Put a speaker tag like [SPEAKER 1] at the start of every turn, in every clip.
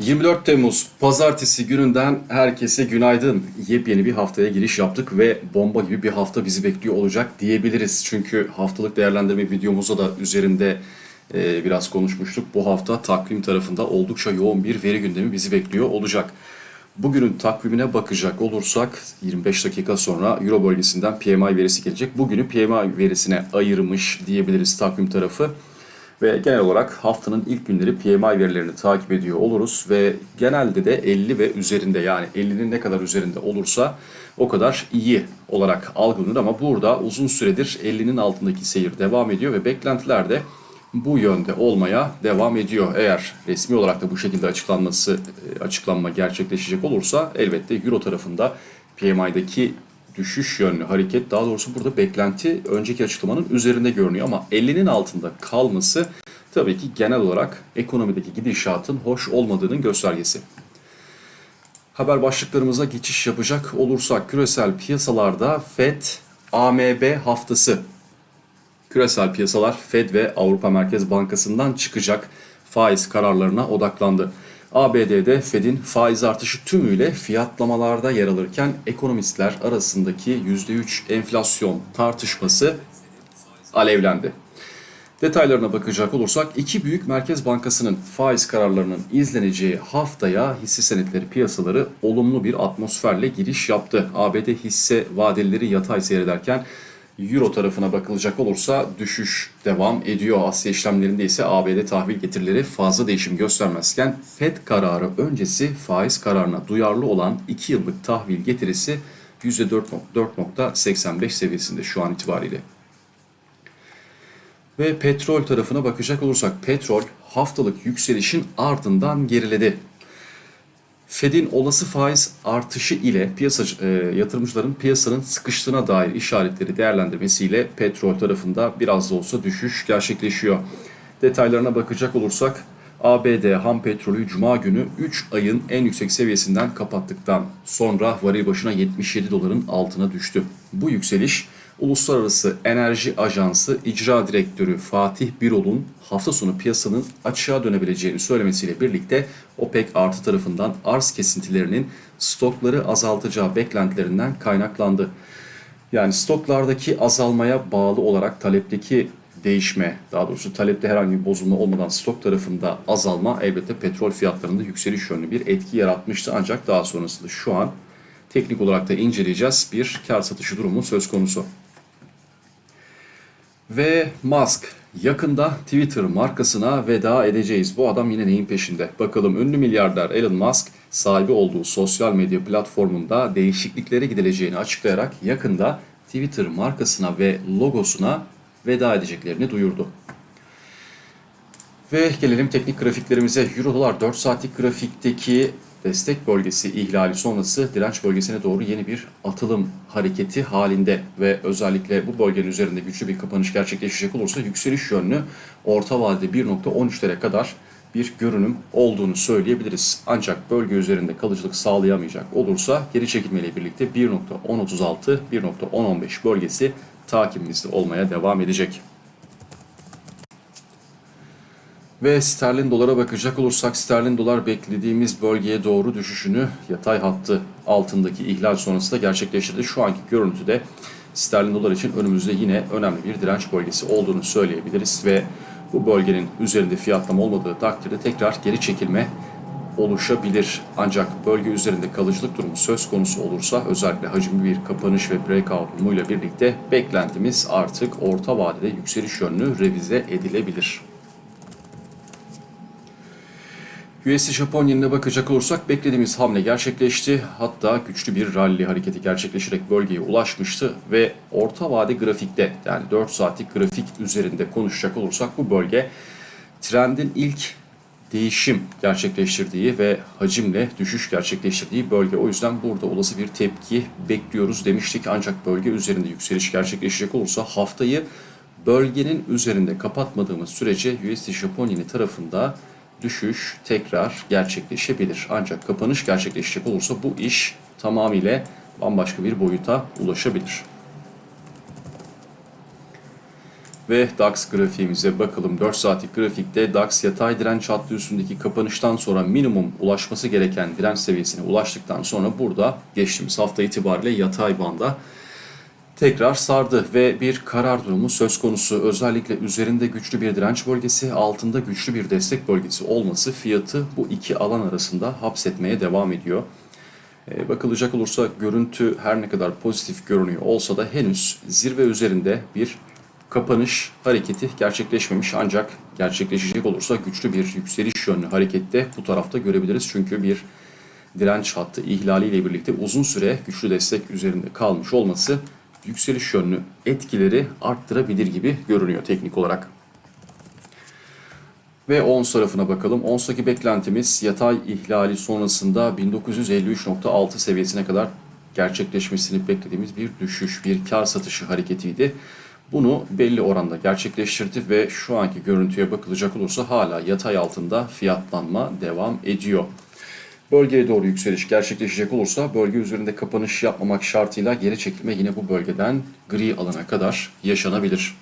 [SPEAKER 1] 24 Temmuz Pazartesi gününden herkese günaydın. Yepyeni bir haftaya giriş yaptık ve bomba gibi bir hafta bizi bekliyor olacak diyebiliriz. Çünkü haftalık değerlendirme videomuzda da üzerinde e, biraz konuşmuştuk. Bu hafta takvim tarafında oldukça yoğun bir veri gündemi bizi bekliyor olacak. Bugünün takvimine bakacak olursak 25 dakika sonra Euro bölgesinden PMI verisi gelecek. Bugünü PMI verisine ayırmış diyebiliriz takvim tarafı. Ve genel olarak haftanın ilk günleri PMI verilerini takip ediyor oluruz ve genelde de 50 ve üzerinde yani 50'nin ne kadar üzerinde olursa o kadar iyi olarak algılanır ama burada uzun süredir 50'nin altındaki seyir devam ediyor ve beklentiler de bu yönde olmaya devam ediyor. Eğer resmi olarak da bu şekilde açıklanması e, açıklanma gerçekleşecek olursa elbette Euro tarafında PMI'deki düşüş yönlü hareket daha doğrusu burada beklenti önceki açıklamanın üzerinde görünüyor ama 50'nin altında kalması tabii ki genel olarak ekonomideki gidişatın hoş olmadığının göstergesi. Haber başlıklarımıza geçiş yapacak olursak küresel piyasalarda FED AMB haftası küresel piyasalar Fed ve Avrupa Merkez Bankası'ndan çıkacak faiz kararlarına odaklandı. ABD'de Fed'in faiz artışı tümüyle fiyatlamalarda yer alırken ekonomistler arasındaki %3 enflasyon tartışması alevlendi. Detaylarına bakacak olursak iki büyük merkez bankasının faiz kararlarının izleneceği haftaya hisse senetleri piyasaları olumlu bir atmosferle giriş yaptı. ABD hisse vadeleri yatay seyrederken Euro tarafına bakılacak olursa düşüş devam ediyor. Asya işlemlerinde ise ABD tahvil getirileri fazla değişim göstermezken FED kararı öncesi faiz kararına duyarlı olan 2 yıllık tahvil getirisi %4.85 seviyesinde şu an itibariyle. Ve petrol tarafına bakacak olursak petrol haftalık yükselişin ardından geriledi. Fed'in olası faiz artışı ile piyasa e, yatırımcıların piyasanın sıkıştığına dair işaretleri değerlendirmesiyle petrol tarafında biraz da olsa düşüş gerçekleşiyor. Detaylarına bakacak olursak ABD ham petrolü Cuma günü 3 ayın en yüksek seviyesinden kapattıktan sonra varil başına 77 doların altına düştü. Bu yükseliş Uluslararası Enerji Ajansı İcra Direktörü Fatih Birol'un hafta sonu piyasanın açığa dönebileceğini söylemesiyle birlikte OPEC artı tarafından arz kesintilerinin stokları azaltacağı beklentilerinden kaynaklandı. Yani stoklardaki azalmaya bağlı olarak talepteki değişme, daha doğrusu talepte herhangi bir bozulma olmadan stok tarafında azalma elbette petrol fiyatlarında yükseliş yönlü bir etki yaratmıştı. Ancak daha sonrasında şu an teknik olarak da inceleyeceğiz bir kar satışı durumu söz konusu. Ve Musk yakında Twitter markasına veda edeceğiz. Bu adam yine neyin peşinde? Bakalım ünlü milyarder Elon Musk sahibi olduğu sosyal medya platformunda değişikliklere gidileceğini açıklayarak yakında Twitter markasına ve logosuna veda edeceklerini duyurdu. Ve gelelim teknik grafiklerimize. Euro dolar 4 saatlik grafikteki destek bölgesi ihlali sonrası direnç bölgesine doğru yeni bir atılım hareketi halinde ve özellikle bu bölgenin üzerinde güçlü bir kapanış gerçekleşecek olursa yükseliş yönlü orta vadede 1.13'lere kadar bir görünüm olduğunu söyleyebiliriz. Ancak bölge üzerinde kalıcılık sağlayamayacak olursa geri çekilmeyle birlikte 1.1036, 1.1015 bölgesi takibimizde olmaya devam edecek. Ve sterlin dolara bakacak olursak sterlin dolar beklediğimiz bölgeye doğru düşüşünü yatay hattı altındaki ihlal sonrasında gerçekleştirdi. Şu anki görüntüde sterlin dolar için önümüzde yine önemli bir direnç bölgesi olduğunu söyleyebiliriz ve bu bölgenin üzerinde fiyatlama olmadığı takdirde tekrar geri çekilme oluşabilir. Ancak bölge üzerinde kalıcılık durumu söz konusu olursa özellikle hacimli bir kapanış ve breakout durumuyla birlikte beklentimiz artık orta vadede yükseliş yönlü revize edilebilir. USD Japon yenine bakacak olursak beklediğimiz hamle gerçekleşti. Hatta güçlü bir rally hareketi gerçekleşerek bölgeye ulaşmıştı ve orta vade grafikte yani 4 saatlik grafik üzerinde konuşacak olursak bu bölge trendin ilk değişim gerçekleştirdiği ve hacimle düşüş gerçekleştirdiği bölge. O yüzden burada olası bir tepki bekliyoruz demiştik. Ancak bölge üzerinde yükseliş gerçekleşecek olursa haftayı bölgenin üzerinde kapatmadığımız sürece USD Japon yeni tarafında düşüş tekrar gerçekleşebilir. Ancak kapanış gerçekleşecek olursa bu iş tamamıyla bambaşka bir boyuta ulaşabilir. Ve DAX grafiğimize bakalım. 4 saatlik grafikte DAX yatay direnç hattı üstündeki kapanıştan sonra minimum ulaşması gereken direnç seviyesine ulaştıktan sonra burada geçtiğimiz hafta itibariyle yatay banda tekrar sardı ve bir karar durumu söz konusu. Özellikle üzerinde güçlü bir direnç bölgesi, altında güçlü bir destek bölgesi olması fiyatı bu iki alan arasında hapsetmeye devam ediyor. Ee, bakılacak olursa görüntü her ne kadar pozitif görünüyor olsa da henüz zirve üzerinde bir kapanış hareketi gerçekleşmemiş ancak gerçekleşecek olursa güçlü bir yükseliş yönlü harekette bu tarafta görebiliriz. Çünkü bir direnç hattı ihlaliyle birlikte uzun süre güçlü destek üzerinde kalmış olması yükseliş yönlü etkileri arttırabilir gibi görünüyor teknik olarak. Ve ons tarafına bakalım. Ons'taki beklentimiz yatay ihlali sonrasında 1953.6 seviyesine kadar gerçekleşmesini beklediğimiz bir düşüş, bir kar satışı hareketiydi. Bunu belli oranda gerçekleştirdi ve şu anki görüntüye bakılacak olursa hala yatay altında fiyatlanma devam ediyor. Bölgeye doğru yükseliş gerçekleşecek olursa bölge üzerinde kapanış yapmamak şartıyla geri çekilme yine bu bölgeden gri alana kadar yaşanabilir.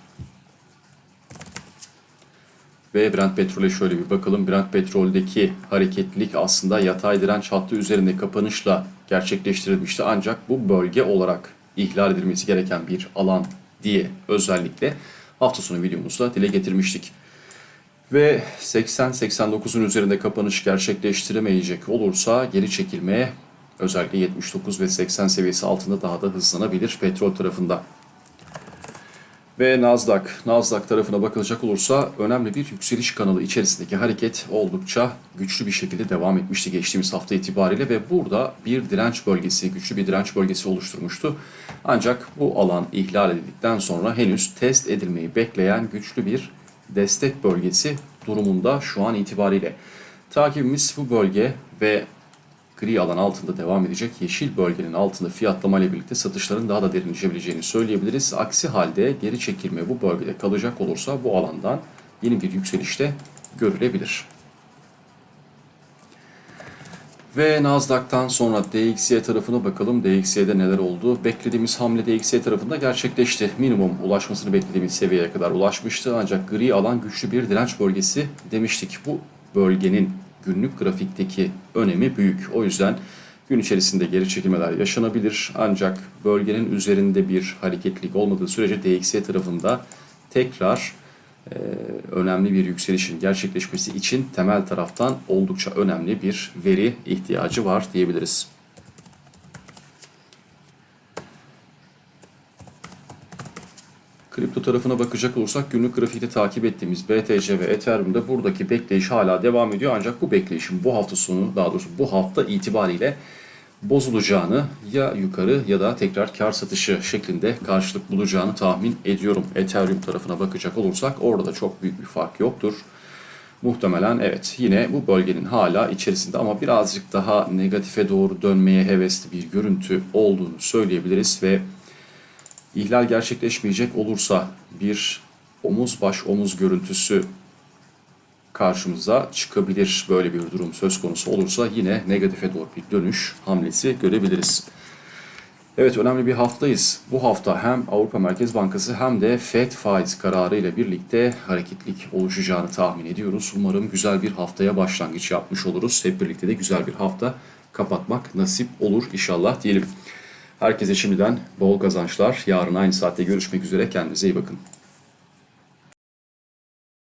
[SPEAKER 1] Ve Brent petrole şöyle bir bakalım. Brent petroldeki hareketlilik aslında yatay direnç hattı üzerinde kapanışla gerçekleştirilmişti. Ancak bu bölge olarak ihlal edilmesi gereken bir alan diye özellikle hafta sonu videomuzda dile getirmiştik. Ve 80-89'un üzerinde kapanış gerçekleştiremeyecek olursa geri çekilmeye özellikle 79 ve 80 seviyesi altında daha da hızlanabilir petrol tarafında. Ve Nasdaq, Nasdaq tarafına bakılacak olursa önemli bir yükseliş kanalı içerisindeki hareket oldukça güçlü bir şekilde devam etmişti geçtiğimiz hafta itibariyle ve burada bir direnç bölgesi, güçlü bir direnç bölgesi oluşturmuştu. Ancak bu alan ihlal edildikten sonra henüz test edilmeyi bekleyen güçlü bir destek bölgesi durumunda şu an itibariyle. Takibimiz bu bölge ve gri alan altında devam edecek yeşil bölgenin altında fiyatlama ile birlikte satışların daha da derinleşebileceğini söyleyebiliriz. Aksi halde geri çekilme bu bölgede kalacak olursa bu alandan yeni bir yükselişte görülebilir. Ve Nasdaq'tan sonra DXY tarafına bakalım. DXY'de neler oldu? Beklediğimiz hamle DXY tarafında gerçekleşti. Minimum ulaşmasını beklediğimiz seviyeye kadar ulaşmıştı. Ancak gri alan güçlü bir direnç bölgesi demiştik. Bu bölgenin günlük grafikteki önemi büyük. O yüzden gün içerisinde geri çekilmeler yaşanabilir. Ancak bölgenin üzerinde bir hareketlilik olmadığı sürece DXY tarafında tekrar önemli bir yükselişin gerçekleşmesi için temel taraftan oldukça önemli bir veri ihtiyacı var diyebiliriz. Kripto tarafına bakacak olursak günlük grafikte takip ettiğimiz BTC ve Ethereum'da buradaki bekleyiş hala devam ediyor. Ancak bu bekleyişin bu hafta sonu daha doğrusu bu hafta itibariyle bozulacağını ya yukarı ya da tekrar kar satışı şeklinde karşılık bulacağını tahmin ediyorum. Ethereum tarafına bakacak olursak orada da çok büyük bir fark yoktur. Muhtemelen evet yine bu bölgenin hala içerisinde ama birazcık daha negatife doğru dönmeye hevesli bir görüntü olduğunu söyleyebiliriz ve ihlal gerçekleşmeyecek olursa bir omuz baş omuz görüntüsü karşımıza çıkabilir. Böyle bir durum söz konusu olursa yine negatife doğru bir dönüş hamlesi görebiliriz. Evet önemli bir haftayız. Bu hafta hem Avrupa Merkez Bankası hem de FED faiz kararı ile birlikte hareketlik oluşacağını tahmin ediyoruz. Umarım güzel bir haftaya başlangıç yapmış oluruz. Hep birlikte de güzel bir hafta kapatmak nasip olur inşallah diyelim. Herkese şimdiden bol kazançlar. Yarın aynı saatte görüşmek üzere. Kendinize iyi bakın.